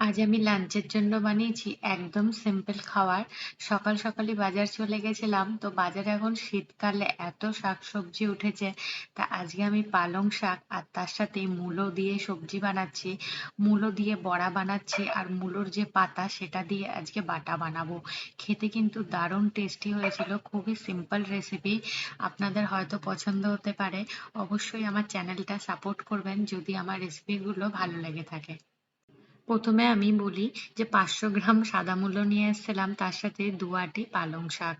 আজ আমি লাঞ্চের জন্য বানিয়েছি একদম সিম্পল খাবার। সকাল সকালই বাজার চলে গেছিলাম, তো বাজারে এখন শীতকালে এত শাক সবজি উঠেছে, তা আজকে আমি পালং শাক আর তার সাথে মূলো দিয়ে সবজি বানাচ্ছি। মূলো দিয়ে বড়া বানাচ্ছি আর মূলোর যে পাতা সেটা দিয়ে আজকে বাটা বানাবো। খেতে কিন্তু দারুণ টেস্টি হয়েছিল, খুবই সিম্পল রেসিপি আপনাদের হয়তো পছন্দ হতে পারে। অবশ্যই আমার চ্যানেলটা সাপোর্ট করবেন যদি আমার রেসিপিগুলো ভালো লেগে থাকে। প্রথমে আমি বলি যে পাঁচশো গ্রাম সাদা মূলো নিয়ে এসেছিলাম, তার সাথে দু আটি পালং শাক।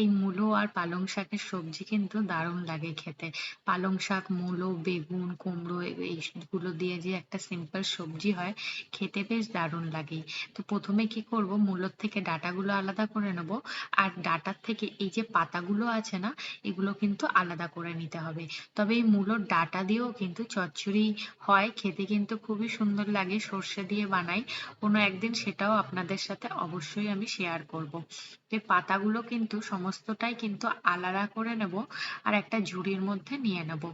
এই মূলো আর পালং শাকের সবজি কিন্তু দারুণ লাগে খেতে। পালং শাক, মূলো, বেগুন, কুমড়ো, এইগুলো দিয়ে যে একটা সিম্পল সবজি হয়, খেতে বেশ দারুণ লাগে। তো প্রথমে কি করব, মূলোর থেকে ডাটাগুলো আলাদা করে নেব, আর ডাটার থেকে এই যে পাতাগুলো আছে না, এগুলো কিন্তু আলাদা করে নিতে হবে। তবে এই মূলোর ডাটা দিয়েও কিন্তু চচ্চড়ি হয়, খেতে কিন্তু খুবই সুন্দর লাগে, সর্ষে দিয়ে দিয়ে বানাই, কোনো একদিন সেটাও আপনাদের সাথে অবশ্যই আমি শেয়ার করব। যে পাতাগুলো কিন্তু সমস্তটাই কিন্তু আলাদা করে নেব আর একটা ঝুড়ির মধ্যে নিয়ে নেব।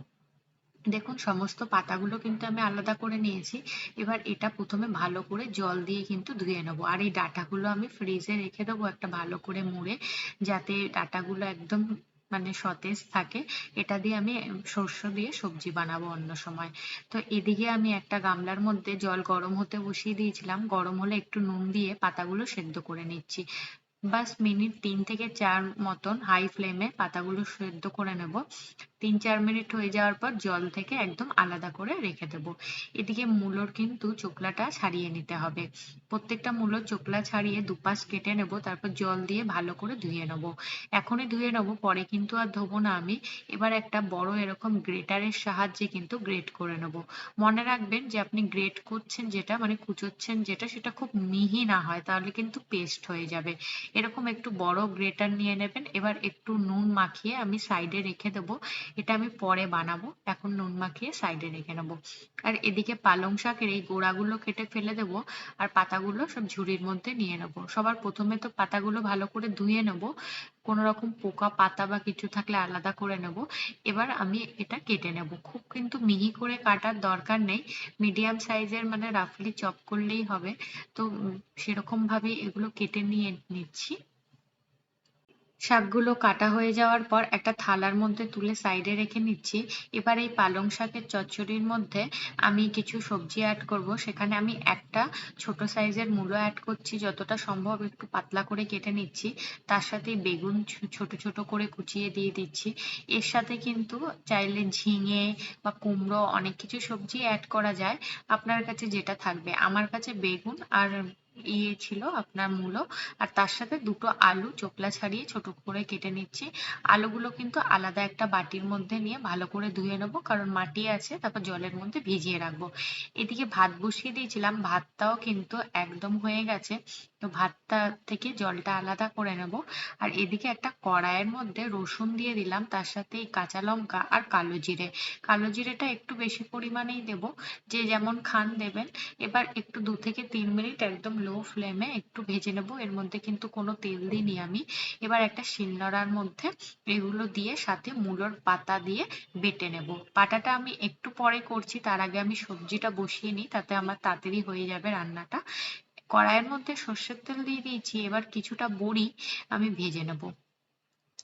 দেখুন, সমস্ত পাতাগুলো কিন্তু আমি আলাদা করে নিয়েছি। এবার এটা প্রথমে ভালো করে জল দিয়ে কিন্তু ধুয়ে নেব। আর এই ডাটাগুলো আমি ফ্রিজে রেখে দেবো একটা ভালো করে মুড়ে, যাতে ডাটাগুলো একদম মানে সতেজ থাকে, এটা দিয়ে আমি সর্ষে দিয়ে সবজি বানাবো অন্য সময়। তো এদিকে আমি একটা গামলার মধ্যে জল গরম হতে বসিয়ে দিয়েছিলাম। গরম হলে একটু নুন দিয়ে পাতাগুলো সেদ্ধ করে নিচ্ছি। বাস মিনিট তিন থেকে চার মতন হাই ফ্লেমে পাতাগুলো সেদ্ধ করে নেব। তিন চার মিনিট হয়ে যাওয়ার পর জল থেকে একদম আলাদা করে রেখে দেব। এদিকে মূলোর কিন্তু চোকলাটা ছাড়িয়ে নিতে হবে। প্রত্যেকটা মূলোর চোকলা ছাড়িয়ে দুপাশ কেটে নেব, তারপর জল দিয়ে ভালো করে ধুয়ে নেব। এখনই ধুয়ে নেব, পরে কিন্তু আর ধোবো না আমি। এবার একটা বড় এরকম গ্রেটারের সাহায্যে কিন্তু গ্রেট করে নেব। মনে রাখবেন যে আপনি গ্রেট করছেন যেটা মানে কুচোচ্ছেন যেটা, সেটা খুব মিহি না হয়, তাহলে কিন্তু পেস্ট হয়ে যাবে। এরকম একটু বড় গ্রেটার নিয়ে নেবেন। এবার একটু নুন মাখিয়ে আমি সাইডে রেখে দেবো। এটা আমি পরে বানাবো। এখন নুন মাখিয়ে সাইডে রেখে নেব। আর এদিকে পালং শাকের এই গোড়াগুলো কেটে ফেলে দেবো আর পাতাগুলো সব ঝুড়ির মধ্যে নিয়ে নেব। সবার প্রথমে তো পাতাগুলো ভালো করে ধুয়ে নেব। কোনো রকম পোকা, পাতা বা কিছু থাকলে আলাদা করে নেব। এবার আমি এটা কেটে নেব। খুব কিন্তু মিহি করে কাটার দরকার নেই। মিডিয়াম সাইজের মানে রাফলি চপ করলেই হবে। তো সেরকম ভাবেই এগুলো কেটে নিয়ে নিচ্ছি। শাকগুলো কাটা হয়ে যাওয়ার পর একটা থালার মধ্যে তুলে সাইডে রেখে নিচ্ছি। এবার এই পালং শাকের চচ্চড়ির মধ্যে আমি কিছু সবজি অ্যাড করব। সেখানে আমি একটা ছোট সাইজের মূলো অ্যাড করছি, যতটা সম্ভব একটু পাতলা করে কেটে নিচ্ছি। তার সাথে বেগুন ছোট ছোট করে কুচিয়ে দিয়ে দিচ্ছি। এর সাথে কিন্তু চাইলে ঝিঙে বা কুমড়ো অনেক কিছু সবজি অ্যাড করা যায়। আপনার কাছে যেটা থাকবে। আমার কাছে বেগুন আর ইয়ে ছিল আপনার মূলো। আর তার সাথে দুটো আলু চোকলা ছাড়িয়ে ছোট করে কেটে নিচ্ছি। আলুগুলো কিন্তু আলাদা একটা বাটির মধ্যে নিয়ে ভালো করে ধুয়ে নেব, কারণ মাটি আছে, তারপর জলের মধ্যে ভিজিয়ে রাখব। এদিকে ভাত বসিয়ে দিয়েছিলাম, ভাতটাও কিন্তু একদম হয়ে গেছে। তো ভাতটা থেকে জলটা আলাদা করে নেব। আর এদিকে একটা কড়াইয়ের মধ্যে রসুন দিয়ে দিলাম, তার সাথে এই কাঁচা লঙ্কা আর কালো জিরে। কালো জিরেটা একটু বেশি পরিমাণেই দেব, যে যেমন খান দেবেন। এবার একটু দু থেকে তিন মিনিট একদম লো ফ্লেমে একটু ভেজে নেব। এর মধ্যে কিন্তু কোনো তেল দিইনি আমি। এবার একটা শিলনোড়ার মধ্যে এগুলো দিয়ে সাথে মূলোর পাতা দিয়ে বেটে নেব। বাটাটা আমি একটু পরে করছি, তার আগে আমি সবজিটা বসিয়ে নিই, তাতে আমার তাড়াতাড়ি হয়ে যাবে রান্নাটা। কড়াইয়ের মধ্যে সর্ষের তেল দিয়ে দিয়েছি, এবার কিছুটা বড়ি আমি ভেজে নেব।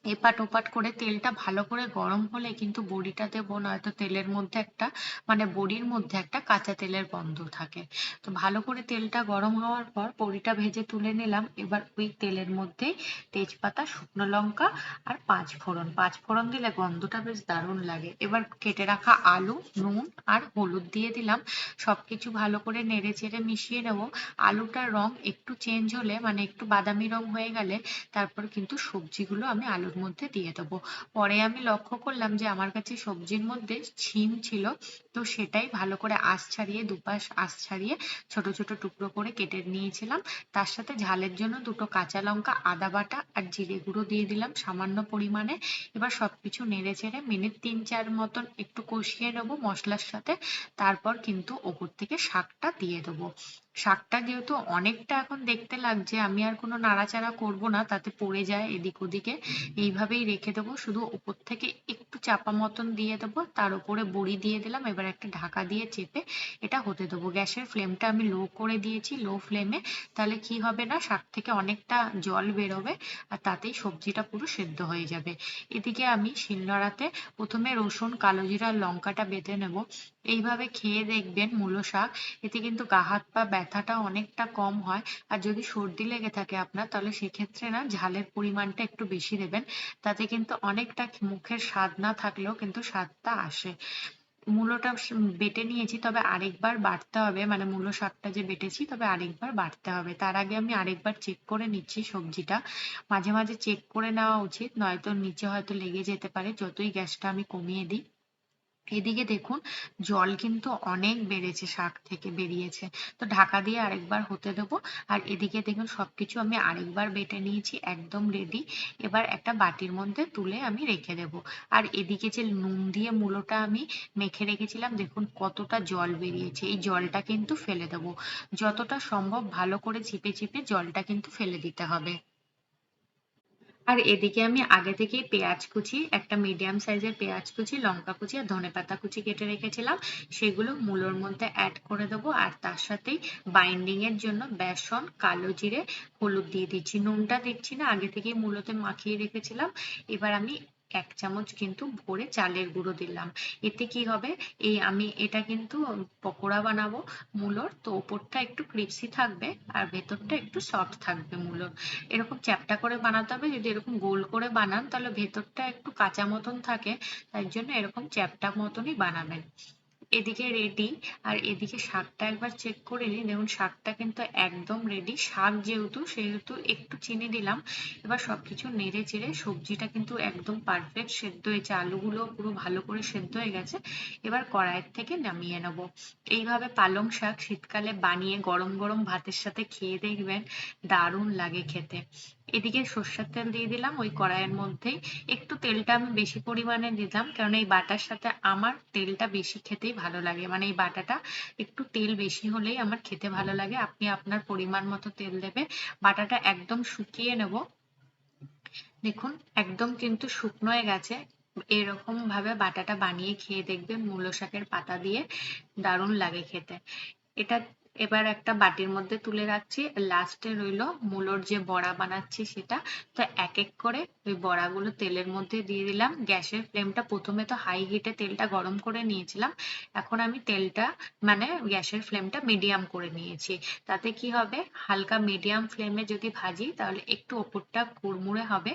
এপাট ওপাট করে তেলটা ভালো করে গরম হলে কিন্তু বড়িটা দেবো নয়তো তেলের মধ্যে একটা মানে বড়ির মধ্যে একটা কাঁচা তেলের গন্ধ থাকে। তো ভালো করে তেলটা গরম হওয়ার পর বড়িটা ভেজে তুলে নিলাম। এবার ওই তেলের মধ্যে তেজপাতা, শুকনো লঙ্কা আর পাঁচ ফোড়ন। পাঁচ ফোড়ন দিলে গন্ধটা বেশ দারুণ লাগে। এবার কেটে রাখা আলু, নুন আর হলুদ দিয়ে দিলাম। সবকিছু ভালো করে নেড়ে চেড়ে মিশিয়ে নেব। আলুটার রং একটু চেঞ্জ হলে মানে একটু বাদামি রং হয়ে গেলে, তারপর কিন্তু সবজিগুলো আমি আলুর মধ্যে দিয়ে দেবো। পরে আমি লক্ষ্য করলাম যে আমার কাছে সবজির মধ্যে ছিম ছিল, তো সেটাই ভালো করে আঁশ ছাড়িয়ে, দুপাশ আঁশ ছাড়িয়ে ছোট ছোট টুকরো করে কেটে নিয়েছিলাম। তার সাথে ঝালের জন্য দুটো কাঁচা লঙ্কা, আদা বাটা আর জিরে গুঁড়ো দিয়ে দিলাম সামান্য পরিমাণে। এবার সবকিছু নেড়ে চেড়ে মিনিট তিন চার মতন একটু কষিয়ে নেব মশলার সাথে। তারপর কিন্তু ওপর থেকে শাকটা দিয়ে দেবো। শাকটা যেহেতু অনেকটা এখন দেখতে লাগছে, আমি আর কোনো নাড়াচাড়া করব না, তাতে পড়ে যায় এদিক ওদিকে। এইভাবেই রেখে দেবো, শুধু ওপর থেকে একটু চাপা মতন দিয়ে দেবো, তার উপরে বড়ি দিয়ে দিলাম, এবার একটা ঢাকা দিয়ে চেপে এটা হতে দেবো। গ্যাসের ফ্লেমটা আমি লো করে দিয়েছি, লো ফ্লেমে, তাহলে কি হবে না, শাক থেকে অনেকটা জল বেরোবে, আর তাতেই সবজিটা পুরো সেদ্ধ হয়ে যাবে। এদিকে আমি শিলনোড়াতে প্রথমে রসুন, কালো জিরা লঙ্কাটা বেটে নেব। এইভাবে খেয়ে দেখবেন মূলো শাক, এতে কিন্তু গা হাত পা ব্যথাটা অনেকটা কম হয়। আর যদি সর্দি লেগে থাকে আপনার, তাহলে সেক্ষেত্রে না ঝালের পরিমাণটা একটু বেশি দেবেন। তাতে কিন্তু অনেকটা মুখের স্বাদ না থাকলেও কিন্তু স্বাদটা আসে। মূলোটা বেটে নিয়েছি, তবে আরেকবার বাটতে হবে। মানে মূলো শাকটা যে বেটেছি, তবে আরেকবার বাটতে হবে। তার আগে আমি আরেকবার চেক করে নিচ্ছি সবজিটা। মাঝে মাঝে চেক করে নেওয়া উচিত, নয়তো নিচে হয়তো লেগে যেতে পারে। যতই গ্যাসটা আমি কমিয়ে দিই। এদিকে দেখুন, জল কিন্তু অনেক বেড়েছে, শাক থেকে বেরিয়েছে। তো ঢাকা দিয়ে আরেকবার হতে দেবো। আর এদিকে দেখুন, সবকিছু আমি আরেকবার বেটে নিয়েছি, একদম রেডি এবার একটা বাটির মধ্যে তুলে আমি রেখে দেব। আর এদিকে যে নুন দিয়ে মূলোটা আমি মেখে রেখেছিলাম, দেখুন কতটা জল বেরিয়েছে। এই জলটা কিন্তু ফেলে দেবো। যতটা সম্ভব ভালো করে চিপে চিপে জলটা কিন্তু ফেলে দিতে হবে। আর এদিকে আমি আগে থেকেই পেঁয়াজ কুচি, একটা মিডিয়াম সাইজের পেঁয়াজ কুচি, লঙ্কা কুচি আর ধনে পাতা কুচি কেটে রেখেছিলাম। সেগুলো মূলোর মধ্যে অ্যাড করে দেবো আর তার সাথেই বাইন্ডিং এর জন্য বেসন, কালো জিরে, হলুদ দিয়ে দিচ্ছি। নুনটা দিচ্ছি না, আগে থেকেই মূলোতে মাখিয়ে রেখেছিলাম। এবার আমি এক চামচ কিন্তু ভরে চালের গুঁড়ো দিলাম। এতে কি হবে? এই আমি এটা কিন্তু পকোড়া বানাবো মূলোর, তো ওপরটা একটু ক্রিপসি থাকবে আর ভেতরটা একটু সফট থাকবে মূলোর। এরকম চ্যাপটা করে বানাতে হবে, যদি এরকম গোল করে বানান, তাহলে ভেতরটা একটু কাঁচা মতন থাকে, তাই জন্য এরকম চ্যাপটা মতনই বানাবেন। এদিকে রেডি আর এদিকে শাকটা একবার চেক করে নিই। দেখুন, শাকটা কিন্তু একদম রেডি শাক যেহেতু, সেহেতু একটু চিনি দিলাম। এবার সবকিছু নেড়ে চেড়ে সবজিটা কিন্তু একদম পারফেক্ট সেদ্ধ হয়েছে। আলুগুলো পুরো ভালো করে সেদ্ধ হয়ে গেছে। এবার কড়াইয়ের থেকে নামিয়ে নেব। এইভাবে পালং শাক শীতকালে বানিয়ে গরম গরম ভাতের সাথে খেয়ে দেখবেন দারুণ লাগে খেতে। এদিকে সর্ষের তেল দিয়ে দিলাম ওই কড়াইয়ের মধ্যেই। একটু তেলটা আমি বেশি পরিমাণে দিলাম কারণ এই বাটার সাথে আমার তেলটা বেশি খেতেই ভালো লাগে। মানে এই বাটাটা একটু তেল বেশি হলেই আমার খেতে ভালো লাগে। আপনি আপনার পরিমাণ মতো তেল দেবে। বাটাটা একদম শুকিয়ে নেব। দেখুন, একদম কিন্তু শুকনোয় গেছে। এরকম ভাবে বাটাটা বানিয়ে খেয়ে দেখবেন মূলো শাকের পাতা দিয়ে দারুণ লাগে খেতে। এটা এবার একটা বাটির মধ্যে তুলে রাখছি। লাস্টে রইল মূলোর যে বড়া বানাচ্ছি সেটা। তো এক এক করে ওই বড়াগুলো তেলের মধ্যে দিয়ে দিলাম। গ্যাসের ফ্লেমটা প্রথমে তো হাই হিটে তেলটা গরম করে নিয়েছিলাম। এখন আমি তেলটা মানে গ্যাসের ফ্লেমটা মিডিয়াম করে নিয়েছি। তাতে কি হবে? হালকা মিডিয়াম ফ্লেমে যদি ভাজি তাহলে একটু ওপরটা কুড়মুড়ে হবে।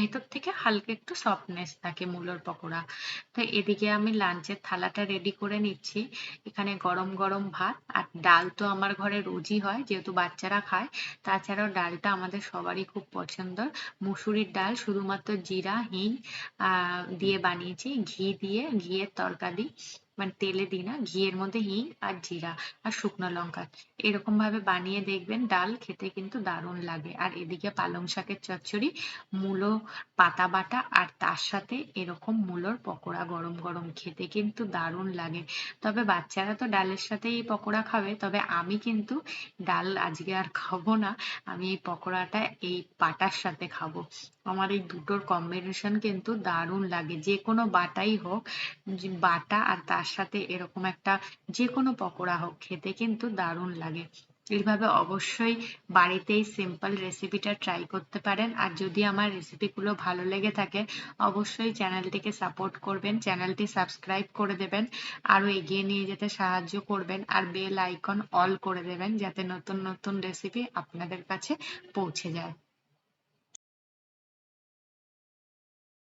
ভেতর থেকে হালকা একটু সফটনেস থাকে মূলোর পকোড়া। তো এদিকে আমি লাঞ্চের থালাটা রেডি করে নিচ্ছি। এখানে গরম গরম ভাত আর ডাল তো আমার ঘরে রোজই হয়, যেহেতু বাচ্চারা খায়। তাছাড়াও ডালটা আমাদের সবারই খুব পছন্দ। মুসুরির ডাল শুধুমাত্র জিরা, হিং দিয়ে বানিয়েছি। ঘি দিয়ে, ঘিয়ের তরকারি। মানে তেলে দিই না, ঘিয়ের মধ্যে হিং আর জিরা আর শুকনো লঙ্কা। এরকম ভাবে বানিয়ে দেখবেন, ডাল খেতে কিন্তু দারুণ লাগে। আর এদিকে পালং শাকের চচ্চড়ি, মূলো, পাতা বাটা আর তার সাথে এরকম মূলোর পকোড়া গরম গরম খেতে কিন্তু দারুণ লাগে। তবে বাচ্চারা তো ডালের সাথেই পকোড়া খাবে, তবে আমি কিন্তু ডাল আজকে আর খাব না। আমি এই পকোড়াটা এই পাটার সাথে খাব। আমার এই দুটোর কম্বিনেশন কিন্তু দারুণ লাগে। যে কোনো বাটাই হোক, বাটা আর তার সাথে এরকম একটা যে কোনো পকোড়া হোক, খেতে কিন্তু দারুণ লাগে। এইভাবে অবশ্যই বাড়িতেই সিম্পল রেসিপিটা ট্রাই করতে পারেন। আর যদি আমার রেসিপিগুলো ভালো লেগে থাকে, অবশ্যই চ্যানেলটিকে সাপোর্ট করবেন চ্যানেলটি সাবস্ক্রাইব করে দেবেন আরও এগিয়ে নিয়ে যেতে সাহায্য করবেন, আর বেল আইকন অল করে দেবেন, যাতে নতুন নতুন রেসিপি আপনাদের কাছে পৌঁছে যায়।